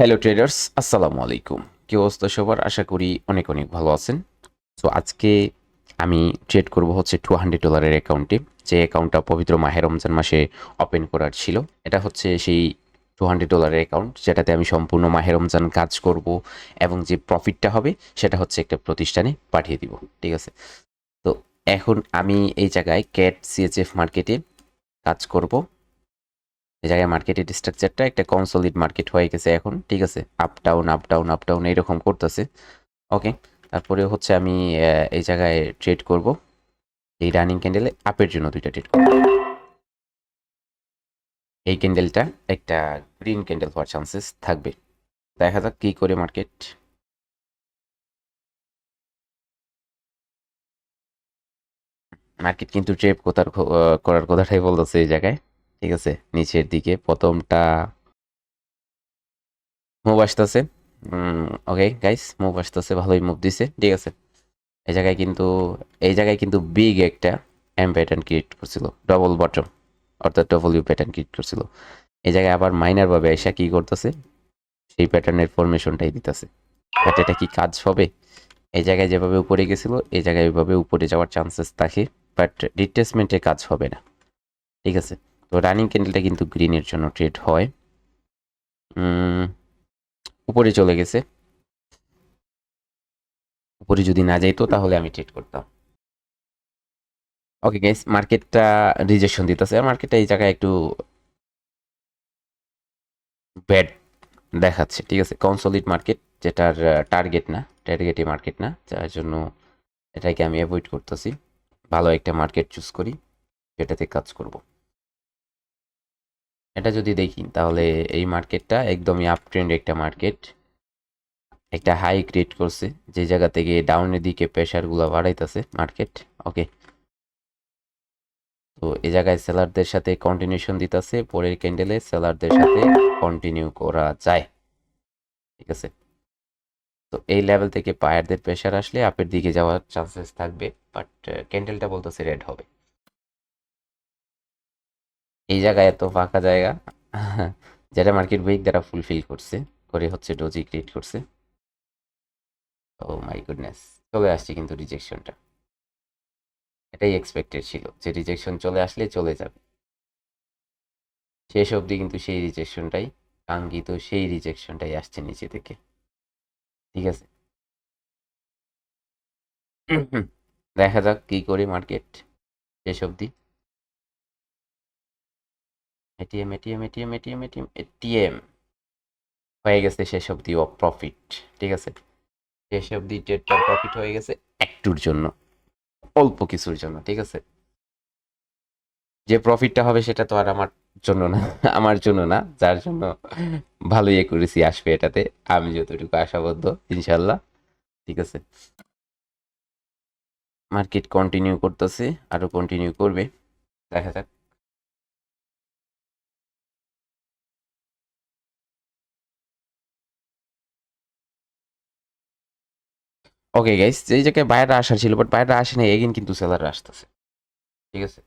Hello traders আসসালামু আলাইকুম কি অবস্থা সবার? আশা করি অনেক অনেক ভালো আছেন। সো আজকে আমি ট্রেড করব হচ্ছে টু হান্ড্রেড ডলারের অ্যাকাউন্টে যে অ্যাকাউন্টটা পবিত্র মাহের রমজান মাসে ওপেন করার ছিল। এটা হচ্ছে সেই টু হান্ড্রেড ডলারের অ্যাকাউন্ট যেটাতে আমি সম্পূর্ণ মাহের রমজান কাজ করব এবং যে প্রফিটটা হবে, সেটা হচ্ছে একটা প্রতিষ্ঠানে পাঠিয়ে দিব। ঠিক আছে? তো, এখন আমি এই জায়গায় ক্যাট সিএচএফ মার্কেটে কাজ করব। এই জায়গায় মার্কেটের স্ট্রাকচারটা একটা কনসলিড মার্কেট হয়ে গেছে এখন, ঠিক আছে? Up down up down up down এইরকম করতেছে। ওকে তারপরে হচ্ছে আমি এই জায়গায় ট্রেড করব। এই রানিং ক্যান্ডেলে আপের জন্য দুইটা ট্রেড করব। এই ক্যান্ডেলটা একটা গ্রিন ক্যান্ডেল হওয়ার চান্সেস থাকবে। দেখা যাক কী করে মার্কেট মার্কেট কিন্তু ট্রেপ কোথার করার কথাটাই বলতেছে এই জায়গায়। ঠিক আছে, নিচের দিকে। প্রথমটা মুভ আসতেছে। ওকে গাইস মুভ আসতেছে, ভালোই মুভ দিছে। ঠিক আছে, এই জায়গায় কিন্তু, এই জায়গায় কিন্তু বিগ একটা এম প্যাটার্ন ক্রিয়েট করছিল ডবল বটম অর্থাৎ ডবল ইউ প্যাটার্ন ক্রিয়েট করছিল। এই জায়গায় আবার মাইনার ভাবে এসা কি করতেছে? সেই প্যাটার্নের ফরমেশনটাই দিতেছে। বাট এটা কি কাজ হবে? এই জায়গায় যেভাবে উপরে গেছিল, এই জায়গায় ওইভাবে উপরে যাওয়ার চান্সেস থাকে বাট রিট্রেসমেন্টে কাজ হবে না। ঠিক আছে তো রানিং ক্যান্ডেলটা কিন্তু গ্রিনের জন্য ট্রেড হয়। উপরে চলে গেছে। উপরে যদি না যাইতো তাহলে আমি ট্রেড করতাম। ওকে গাইস মার্কেটটা রিজেকশন দিতেছে। আর মার্কেটটা এই জায়গায় একটু ব্যাড দেখাচ্ছে, ঠিক আছে? কনসলিড মার্কেট যেটার টার্গেট না টার্গেটই মার্কেট না, যার জন্য এটাকে আমি অ্যাভয়েড করতেছি। ভালো একটা মার্কেট চুজ করি যেটাতে কাজ করব। এটা যদি দেখি, তাহলে এই মার্কেটটা একদমই আপ ট্রেন্ড একটা মার্কেট। একটা হাই ক্রিয়েট করছে, যে জায়গা থেকে ডাউনের দিকে প্রেশারগুলো বাড়াইতেছে মার্কেট ওকে তো এই জায়গায় সেলারদের সাথে কন্টিনিউশন দিতেছে, পরের ক্যান্ডেলে সেলারদের সাথে কন্টিনিউ করা যায়, ঠিক আছে? তো এই লেভেল থেকে পায়ারদের প্রেশার আসলে আপের দিকে যাওয়ার চান্সেস থাকবে বাট ক্যান্ডেলটা বলতেছে রেড হবে। এই জায়গায় এত ফাঁকা জায়গা, যেটা মার্কেট উইক দ্বারা ফুলফিল করছে, করে হচ্ছে ডোজি ক্রিয়েট করছে। ও মাই গুডনেস চলে আসছে কিন্তু রিজেকশনটা এটাই এক্সপেক্টেড ছিল, যে রিজেকশন চলে আসলে চলে যাবে। শেষ অবধি কিন্তু সেই রিজেকশনটাই কাঙ্ক্ষিত সেই রিজেকশনটাই আসছে নিচে থেকে। ঠিক আছে? দেখা যাক কি করে মার্কেট, শেষ অবধি। ATM ATM ATM ATM ATM ATM হয়ে গেছে শেষ অবধি ও প্রফিট ঠিক আছে? শেষ অবধি ট্রেডটা প্রফিট হয়ে গেছে একটুর জন্য, অল্প কিছুর জন্য, ঠিক আছে? যে প্রফিটটা হবে সেটা তো আর আমার জন্য না, আমার জন্য না, যার জন্য ভালোই করেছি, আসবে এটাতে। আমি যতটুকু আশাবদ্ধ ইনশাল্লাহ ঠিক আছে? মার্কেট কন্টিনিউ করতেছে, আরও কন্টিনিউ করবে, দেখা যাক। ওকে গাইস এই জায়গায় বাইরে আসার ছিল বাট বাইরে আসে না এগেন কিন্তু সেলার আসতেছে। ঠিক আছে?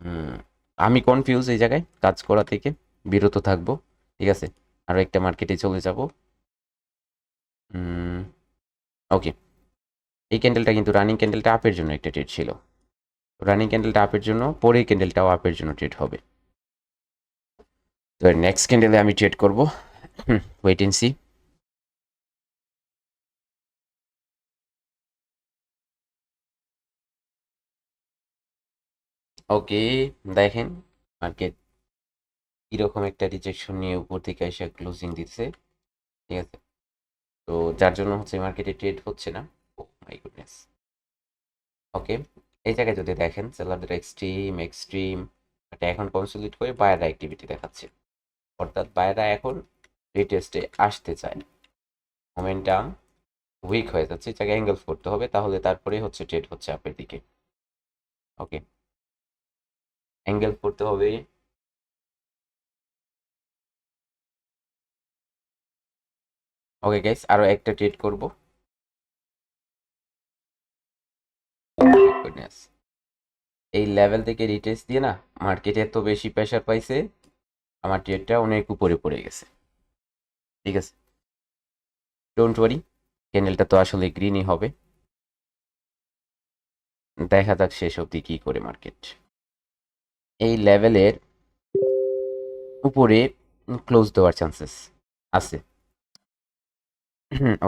হুম, আমি কনফিউজ এই জায়গায়, কাজ করা থেকে বিরত থাকব। ঠিক আছে? আরও একটা মার্কেটে চলে যাব। ওকে এই ক্যান্ডেলটা কিন্তু রানিং ক্যান্ডেলটা আপের জন্য একটা ট্রেড ছিল। রানিং ক্যান্ডেলটা আপের জন্য, পরের ক্যান্ডেলটাও আপের জন্য ট্রেড হবে। তো নেক্সট ক্যান্ডেলে আমি ট্রেড করব। ওয়েট এন্ড সি ওকে, দেখেন মার্কেট কীরকম একটা রিজেকশন নিয়ে উপর থেকে এসে ক্লোজিং দিচ্ছে, ঠিক আছে? তো যার জন্য হচ্ছে মার্কেটে ট্রেড হচ্ছে না, ও মাই গুডনেস ওকে, এই জায়গায় যদি দেখেন সেলারদের এক্সট্রিম এক্সট্রিম এটা এখন কনসোলিড করে বায়ার অ্যাক্টিভিটি দেখাচ্ছে। অর্থাৎ বায়ারা এখন রিটেস্টে আসতে চায়। মোমেন্টাম উইক হয়ে যাচ্ছে জায়গায় অ্যাঙ্গেল করতে হবে, তাহলে তারপরে হচ্ছে ট্রেড হচ্ছে আপের দিকে। ওকে অ্যাঙ্গেল করতে হবে। ওকে গাইস আরও একটা ট্রেড করব. এই লেভেল থেকে রিটেস্ট দিয়ে না মার্কেটে এত বেশি প্রেশার পাইছে, আমার ট্রেডটা অনেক উপরে পড়ে গেছে। ঠিক আছে? ডোন্ট ওয়ারি ক্যান্ডেলটা তো আসলে গ্রিনই হবে। দেখা যাক শেষ অবধি কি করে মার্কেট এই লেভেলের উপরে ক্লোজ দেওয়ার চান্সেস আছে।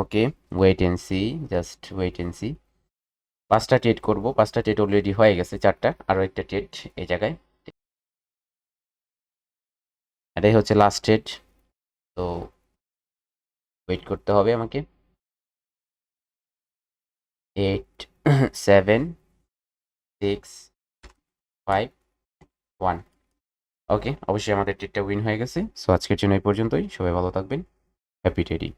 Okay wait and see just wait and see পাঁচটা ট্রেড করব, পাঁচটা ট্রেড অলরেডি হয়ে গেছে, চারটা। আরও একটা ট্রেড এই জায়গায়। এটাই হচ্ছে লাস্ট ট্রেড তো ওয়েট করতে হবে আমাকে। Eight seven six five one okay অবশ্যই আমাদের ট্রিটটা উইন হয়ে গেছে। সো আজকের জন্য এই পর্যন্তই। সবাই ভালো থাকবেন। Happy trading